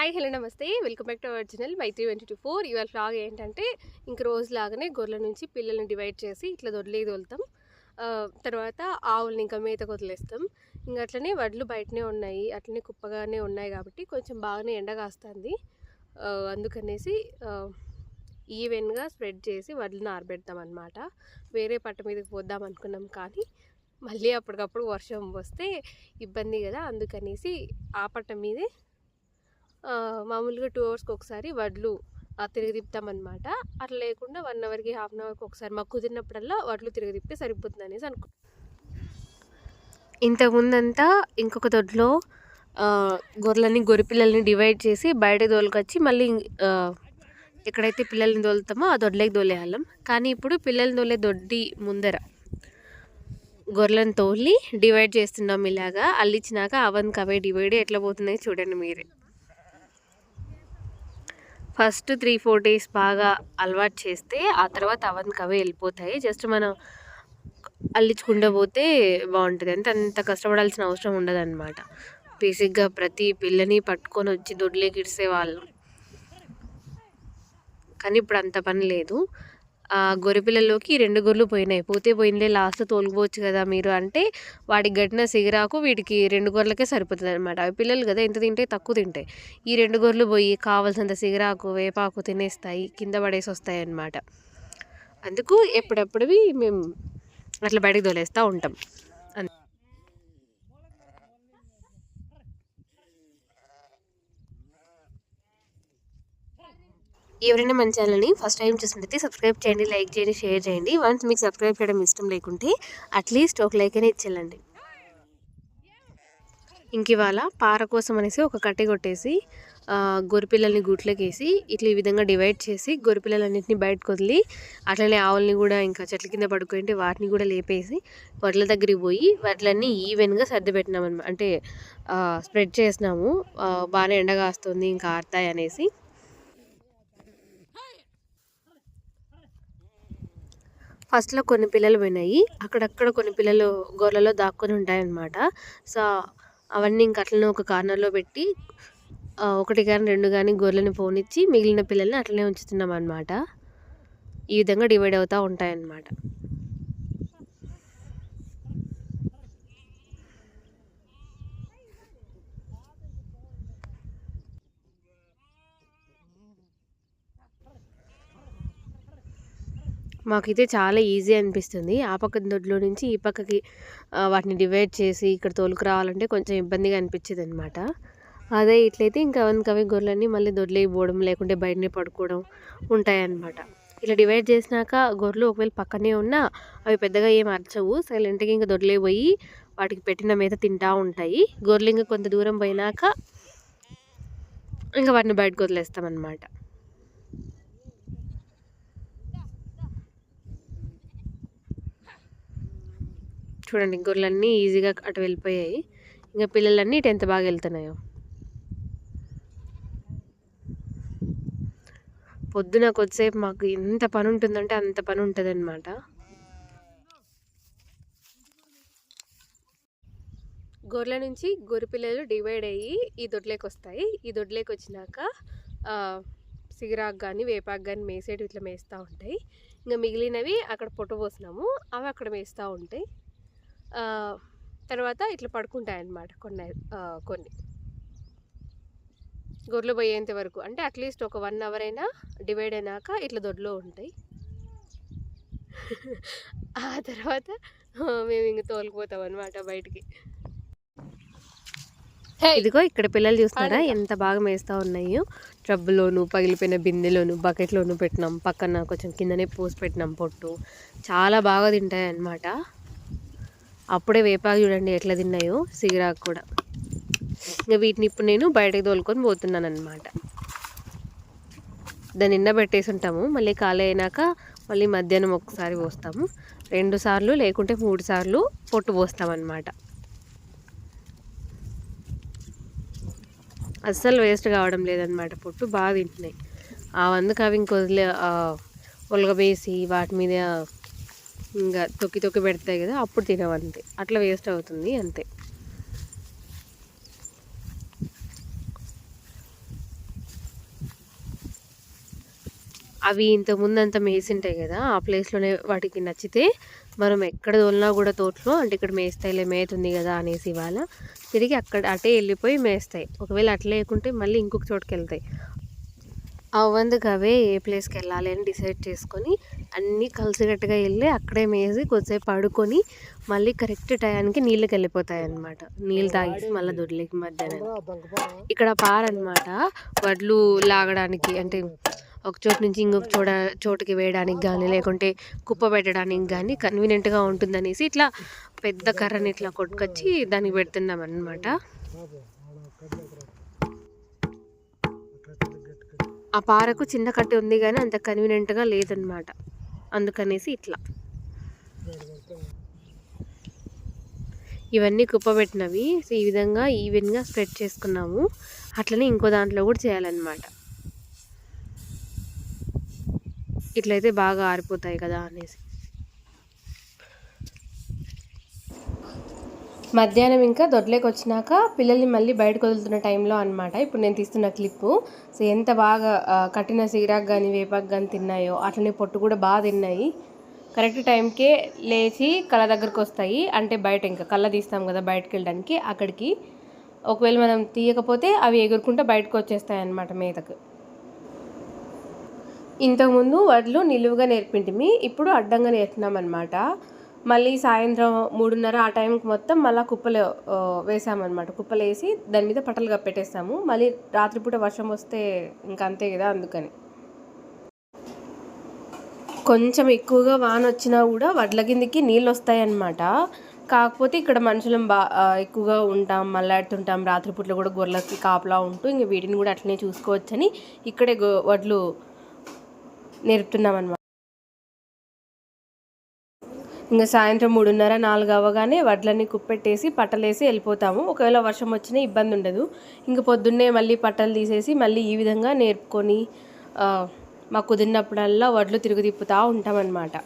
Hi hello నమస్తే. Welcome back to our channel my three twenty two four ఇవాళ flag ఏంటంటే ఇంక రోజు లాగానే గొర్రెల నుంచి పిల్లల్ని డివైడ్ చేసి ఇట్లా దొడ్లేదు వదులుతాం. తర్వాత ఆవుల్ని ఇంకా మేతకు వదిలేస్తాం ఇంకా అట్లనే వడ్లు బయటనే ఉన్నాయి అట్లనే కుప్పగానే ఉన్నాయి కాబట్టి కొంచెం బాగానే ఎండ కాస్తుంది. అందుకనేసి ఈవెన్గా స్ప్రెడ్ చేసి వడ్లను ఆరబెడతాం అనమాట వేరే పట్ట మీదకి పోద్దాం అనుకున్నాం కానీ మళ్ళీ అప్పటికప్పుడు వర్షం వస్తే ఇబ్బంది కదా. అందుకనేసి ఆ పట్ట మీదే మామూలుగా టూ అవర్స్కి ఒకసారి వడ్లు తిరిగి తిప్పుతామన్నమాట అట్లా లేకుండా వన్ అవర్కి హాఫ్ అన్ అవర్కి ఒకసారి మాకు కుదిరినప్పుడల్లా వడ్లు తిరిగి తిప్పి సరిపోతుంది అనేసి అనుకో ఇంతకుముందంతా ఇంకొక దొడ్లో గొర్రెలని గొర్రె పిల్లల్ని డివైడ్ చేసి బయట దోలుకొచ్చి మళ్ళీ ఎక్కడైతే పిల్లల్ని దోలుతామో ఆ దొడ్లోకి దోలేయాలం కానీ ఇప్పుడు పిల్లల్ని దోలే దొడ్డి ముందర గొర్రెలను తోలి డివైడ్ చేస్తున్నాం ఇలాగా. అల్లిచ్చినాక అవన్కి అవే డివైడ్ ఎట్లా పోతున్నాయి చూడండి మీరే. ఫస్ట్ త్రీ ఫోర్ డేస్ బాగా అలవాటు చేస్తే ఆ తర్వాత అవన్కి అవే వెళ్ళిపోతాయి. జస్ట్ మనం అల్లించుకుంటూ పోతే బాగుంటుంది. అంటే అంత కష్టపడాల్సిన అవసరం ఉండదు అనమాట బేసిక్గా ప్రతి పిల్లని పట్టుకొని వచ్చి దొడ్లేకి వాళ్ళు. కానీ ఇప్పుడు అంత పని లేదు. ఆ గొర్రె పిల్లల్లోకి రెండు గొర్రెలు పోయినాయి. పోతే పోయిందే లాస్ట్ తోలుకోవచ్చు కదా మీరు అంటే వాటికి గట్టిన సిగరాకు వీటికి రెండు గొర్రెలకే సరిపోతుంది అనమాట అవి పిల్లలు కదా ఎంత తింటే తక్కువ తింటాయి. ఈ రెండు గొర్రెలు పోయి కావాల్సినంత సిగరాకు వేపాకు తినేస్తాయి కింద పడేసి వస్తాయి అన్నమాట. అందుకు ఎప్పుడప్పుడువి మేము అట్లా బయటకు తోలేస్తూ ఉంటాం. ఎవరైనా మన ఛానల్ని ఫస్ట్ టైం చూసినట్లయితే సబ్స్క్రైబ్ చేయండి లైక్ చేయండి షేర్ చేయండి. వన్స్ మీకు సబ్స్క్రైబ్ చేయడం ఇష్టం లేకుంటే అట్లీస్ట్ ఒక లైక్ అయినా ఇచ్చేయండి. ఇంక ఇవాళ పార కోసం అనేసి ఒక కట్టె కొట్టేసి గొరిపిల్లల్ని గుట్లకేసి వేసి ఇట్లా ఈ విధంగా డివైడ్ చేసి గొరిపిల్లలన్నింటినీ బయటకు వదిలి అట్లనే ఆవుల్ని కూడా ఇంకా చెట్ల కింద పడుకుంటే వాటిని కూడా లేపేసి వడ్ల దగ్గరికి పోయి వడ్లన్నీ ఈవెన్గా సర్దిపెట్టినాం అంటే స్ప్రెడ్ చేసినాము. బాగానే ఎండగా వస్తుంది ఇంకా ఆరుతాయి అనేసి. ఫస్ట్లో కొన్ని పిల్లలు పోయినాయి. అక్కడక్కడ కొన్ని పిల్లలు గొర్రెలో దాక్కుని ఉంటాయన్నమాట. సో అవన్నీ ఇంక అట్లనే ఒక కార్నర్లో పెట్టి ఒకటి కానీ రెండు కానీ గొర్రెని పోనిచ్చి మిగిలిన పిల్లల్ని అట్లనే ఉంచుతున్నాం అనమాట ఈ విధంగా డివైడ్ అవుతూ ఉంటాయన్నమాట. మాకైతే చాలా ఈజీ అనిపిస్తుంది. ఆ పక్క దొడ్లో నుంచి ఈ పక్కకి వాటిని డివైడ్ చేసి ఇక్కడ తోలుకు రావాలంటే కొంచెం ఇబ్బందిగా అనిపించేది అనమాట అదే ఇట్లయితే ఇంకా అవన్నీ గొర్రెలన్నీ మళ్ళీ దొడ్లే పోవడం లేకుంటే బయటనే పడుకోవడం ఉంటాయన్నమాట. ఇలా డివైడ్ చేసినాక గొర్రెలు ఒకవేళ పక్కనే ఉన్నా అవి పెద్దగా ఏం అరచవు. సైలెంట్గా ఇంకా దొడ్లే పోయి వాటికి పెట్టిన మీద తింటా ఉంటాయి. గొర్రెలు ఇంకా కొంత దూరం పోయినాక ఇంకా వాటిని బయటకు వదిలేస్తామన్నమాట. చూడండి గొర్రెలన్నీ ఈజీగా అటు వెళ్ళిపోయాయి. ఇంకా పిల్లలన్నీ ఇటు ఎంత బాగా వెళ్తున్నాయో. పొద్దున కొద్దిసేపు మాకు ఎంత పని ఉంటుందంటే అంత పని ఉంటుంది అనమాట గొర్రెల నుంచి గొర్రె పిల్లలు డివైడ్ అయ్యి ఈ దొడ్లేకి వస్తాయి. ఈ దొడ్లేకి వచ్చినాక సిగిరాకు సిగరాకు కానీ వేపాకు కానీ మేసేటి ఇట్లా మేస్తూ ఉంటాయి. ఇంకా మిగిలినవి అక్కడ పొట్టు పోసినాము. అవి అక్కడ మేస్తూ ఉంటాయి. తర్వాత ఇట్లా పడుకుంటాయి అన్నమాట కొన్ని కొన్ని. గొర్రెలు పోయేంత వరకు. అంటే అట్లీస్ట్ ఒక వన్ అవర్ అయినా డివైడ్ అయినాక ఇట్లా దొడ్లో ఉంటాయి. ఆ తర్వాత మేము ఇంక తోలుకుపోతాం అనమాట బయటికి ఇదిగో ఇక్కడ పిల్లలు చూస్తున్నారా? ఎంత బాగా మేస్తూ ఉన్నాయో. ట్రబ్బులోను పగిలిపోయిన బిందెలోను బకెట్లోను పెట్టినాం. పక్కన కొంచెం కిందనే పోసి పెట్టినాం పొట్టు. చాలా బాగా తింటాయి అన్నమాట అప్పుడే వేపాకు చూడండి ఎట్లా తిన్నాయో సిగిరాకు కూడా. ఇంకా వీటిని ఇప్పుడు నేను బయటకు తోలుకొని పోతున్నాను అనమాట దాన్ని నిన్న పెట్టేసి ఉంటాము. మళ్ళీ ఖాళీ అయినాక మళ్ళీ మధ్యాహ్నం ఒకసారి పోస్తాము. రెండు సార్లు లేకుంటే మూడు సార్లు పొట్టు పోస్తామన్నమాట. అస్సలు వేస్ట్ కావడం లేదనమాట పొట్టు బాగా తింటున్నాయి. ఆ అవి ఇంకొదిలే ఉలగబేసి వాటి మీద ఇంకా తొక్కి తొక్కి పెడతాయి కదా అప్పుడు తినవంతే. అట్లా వేస్ట్ అవుతుంది అంతే. అవి ఇంతకుముందు అంత మేసింటాయి కదా ఆ ప్లేస్లోనే వాటికి నచ్చితే మనం ఎక్కడ తోలినా కూడా తోటలో అంటే ఇక్కడ మేస్తాయిలే మేతుంది కదా అనేసి ఇవాళ తిరిగి అక్కడ అటే వెళ్ళిపోయి మేస్తాయి. ఒకవేళ అట్లా లేకుంటే మళ్ళీ ఇంకొక చోటుకి వెళ్తాయి. అవ్వందుకవే అవే ఏ ప్లేస్కి వెళ్ళాలి అని డిసైడ్ చేసుకొని అన్నీ కలిసికట్టుగా వెళ్ళి అక్కడే మేసి కొద్దిసేపు పడుకొని మళ్ళీ కరెక్ట్ టయానికి నీళ్ళకి వెళ్ళిపోతాయి అన్నమాట నీళ్ళు తాగేసి మళ్ళీ దొడ్లకి మధ్యాహ్నం. ఇక్కడ పారనమాట వడ్లు లాగడానికి అంటే ఒక చోటు నుంచి ఇంకొక చోట చోటుకి వేయడానికి కానీ లేకుంటే కుప్ప పెట్టడానికి కానీ కన్వీనియంట్గా ఉంటుందనేసి ఇట్లా పెద్ద కర్రని ఇట్లా కొట్టుకొచ్చి దానికి పెడుతున్నాం అనమాట ఆ పారకు చిన్న కట్టి ఉంది కానీ అంత కన్వీనియంట్గా లేదనమాట అందుకనేసి ఇట్లా. ఇవన్నీ కుప్పబెట్టినవి. సో ఈ విధంగా ఈవెన్గా స్ప్రెడ్ చేసుకున్నాము. అట్లనే ఇంకో దాంట్లో కూడా చేయాలన్నమాట. ఇట్లయితే బాగా ఆరిపోతాయి కదా అనేసి. మధ్యాహ్నం ఇంకా దొడ్లోకి వచ్చినాక పిల్లల్ని మళ్ళీ బయటకు వదులుతున్న టైంలో అనమాట ఇప్పుడు నేను తీస్తున్న క్లిప్పు. సో ఎంత బాగా కట్టిన సీరాకు కానీ వేపాకు కానీ తిన్నాయో అట్లనే పొట్టు కూడా బాగా తిన్నాయి. కరెక్ట్ టైంకే లేచి కళ్ళ దగ్గరకు వస్తాయి అంటే బయట ఇంకా కళ్ళ తీస్తాం కదా బయటకు వెళ్ళడానికి అక్కడికి. ఒకవేళ మనం తీయకపోతే అవి ఎగురుకుంటూ బయటకు వచ్చేస్తాయి అన్నమాట మేతకు. ఇంతకుముందు వడ్లు నిలువుగా నేర్పింటిమి ఇప్పుడు అడ్డంగా నేర్పినాం అనమాట మళ్ళీ సాయంత్రం మూడున్నర ఆ టైంకి మొత్తం మళ్ళీ కుప్పలు వేసామన్నమాట. కుప్పలు వేసి దాని మీద పట్టలు కప్పెట్టేస్తాము. మళ్ళీ రాత్రిపూట వర్షం వస్తే ఇంకా అంతే కదా అందుకని. కొంచెం ఎక్కువగా వాన వచ్చినా కూడా వడ్ల కిందికి నీళ్ళు వస్తాయన్నమాట. కాకపోతే ఇక్కడ మనుషులం బా ఎక్కువగా ఉంటాం మళ్ళాడుతుంటాం రాత్రిపూట్లో కూడా గొర్రెలకి కాపలా ఉంటూ ఇంక వీటిని కూడా అట్లనే చూసుకోవచ్చని ఇక్కడే గో వడ్లు నేర్పుతున్నాం అనమాట ఇంకా సాయంత్రం మూడున్నర నాలుగు అవ్వగానే వడ్లన్నీ కుప్పెట్టేసి పట్టలేసి వెళ్ళిపోతాము. ఒకవేళ వర్షం వచ్చినా ఇబ్బంది ఉండదు. ఇంకా పొద్దున్నే మళ్ళీ పట్టలు తీసేసి మళ్ళీ ఈ విధంగా నేర్పుకొని మాకు కుదిరినప్పుడల్లా వడ్లు తిరుగు తిప్పుతూ ఉంటామన్నమాట.